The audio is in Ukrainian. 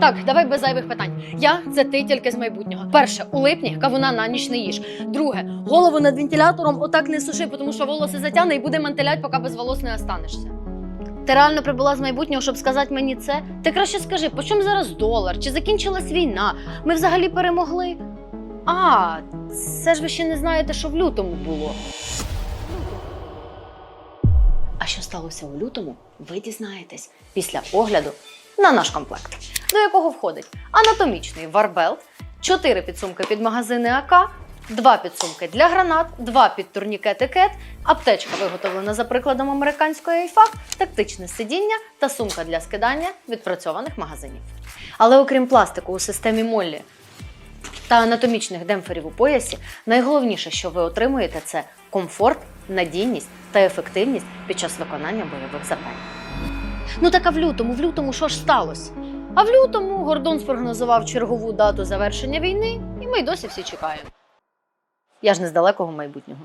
Так, давай без зайвих питань. Я це ти тільки з майбутнього. Перше, у липні кавуна на ніч не їж. Друге, голову над вентилятором отак не суши, тому що волоси затягне і буде мантилять, поки без волос не останешся. Ти реально прибула з майбутнього, щоб сказати мені це? Ти краще скажи, по чому зараз долар? Чи закінчилась війна? Ми взагалі перемогли? А, це ж ви ще не знаєте, що в лютому було. А що сталося у лютому, ви дізнаєтесь після огляду на наш комплект, до якого входить анатомічний варбелт, 4 підсумки під магазини АК, 2 підсумки для гранат, 2 під турнікети кет, аптечка виготовлена за прикладом американської айфак, тактичне сидіння та сумка для скидання відпрацьованих магазинів. Але окрім пластику у системі Моллі та анатомічних демпферів у поясі, найголовніше, що ви отримуєте, це комфорт, надійність та ефективність під час виконання бойових завдань. Ну так а в лютому, в лютому що ж сталося? А в лютому Гордон спрогнозував чергову дату завершення війни, і ми й досі всі чекаємо. Я ж не з далекого майбутнього.